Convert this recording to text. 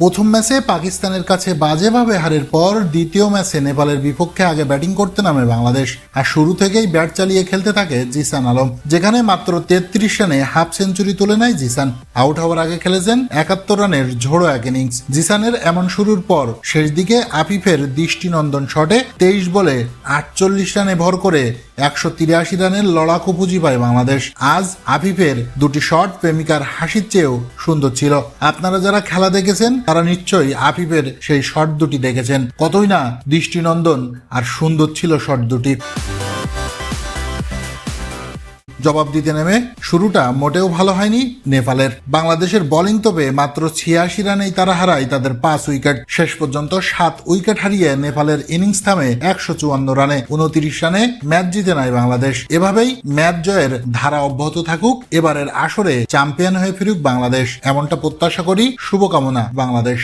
প্রথম ম্যাচে পাকিস্তানের কাছে বাজেভাবে হারের পর দ্বিতীয় ম্যাচে নেপালের বিপক্ষে আগে ব্যাটিং করতে নামে বাংলাদেশ। আর শুরু থেকেই ব্যাট চালিয়ে খেলতে থাকে জিসান আলম, যেখানে মাত্র তেত্রিশ রানে হাফ সেঞ্চুরি তুলে নেয় জিসান। আউট হওয়ার আগে খেলেছেন একাত্তর রানের ঝোড়ো এক ইনিংস। জিসানের এমন শুরুর পর শেষ দিকে আফিফের দৃষ্টিনন্দন শটে তেইশ বলে আটচল্লিশ রানে ভর করে একশো তিরাশি রানের লড়াকু পুঁজি পায় বাংলাদেশ। আজ আফিফের দুটি শট প্রেমিকার হাসির চেয়েও সুন্দর ছিল। আপনারা যারা খেলা দেখেছেন তারা নিশ্চয়ই আফিফের সেই শট দুটি দেখেছেন। কতই না দৃষ্টিনন্দন আর সুন্দর ছিল শট দুটি। জবাব দিতে নেমে শুরুটা মোটেও ভালো হয়নি নেপালের। বাংলাদেশের বোলিং তবে মাত্র ছিয়াশি রানেই তারা হারায় তাদের পাঁচ উইকেট। শেষ পর্যন্ত সাত উইকেট হারিয়ে নেপালের ইনিংস থামে একশো চুয়ান্ন রানে উনত্রিশ রানে ম্যাচ জিতে নেয় বাংলাদেশ। এভাবেই ম্যাচ জয়ের ধারা অব্যাহত থাকুক, এবারের আসরে চ্যাম্পিয়ন হয়ে ফিরুক বাংলাদেশ। এমনটা প্রত্যাশা করি। শুভকামনা বাংলাদেশ।